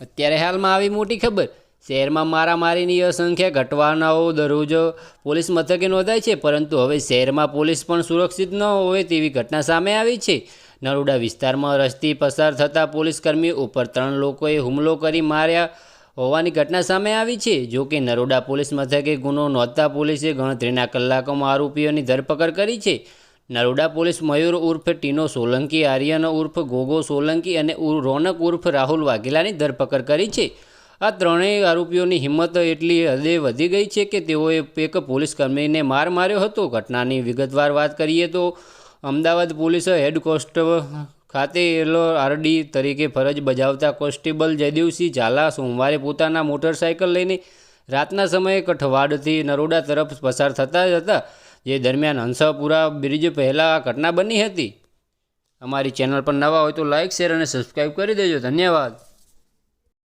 અત્યારે હાલમાં આવી મોટી ખબર. શહેરમાં મારામારીની અસંખ્ય ઘટવાનાઓ દરરોજો પોલીસ મથકે નોંધાય છે, પરંતુ હવે શહેરમાં પોલીસ પણ સુરક્ષિત ન હોય તેવી ઘટના સામે આવી છે. નરોડા વિસ્તારમાં રસ્તી પસાર થતા પોલીસકર્મી ઉપર ત્રણ લોકોએ હુમલો કરી માર્યા હોવાની ઘટના સામે આવી છે. જો કે નરોડા પોલીસ મથકે ગુનો નોંધતા પોલીસે ગણતરીના કલાકોમાં આરોપીઓની ધરપકડ કરી છે. નરોડા પોલીસ મયુર ઉર્ફ ટીનો સોલંકી, આર્યન ઉર્ફ ગોગો સોલંકી અને રોનક ઉર્ફ રાહુલ વાઘેલાની ધરપકડ કરી છે. આ ત્રણેય આરોપીઓની હિંમત એટલી હદે વધી ગઈ છે કે તેઓએ એક પોલીસ કર્મીને માર માર્યો હતો. ઘટનાની વિગતવાર વાત કરીએ તો અમદાવાદ પોલીસ હેડ ખાતે એલો આરડી તરીકે ફરજ બજાવતા કોન્સ્ટેબલ જયદેવસિંહ ઝાલા સોમવારે પોતાના મોટરસાયકલ લઈને રાતના સમયે કઠવાડથી નરોડા તરફ પસાર થતા જ હતા. જે દરમિયાન હંસાપુરા બ્રિજ પહેલાં આ ઘટના બની હતી. અમારી ચેનલ પર નવા હોય તો લાઇક શેર અને સબસ્ક્રાઈબ કરી દેજો. ધન્યવાદ.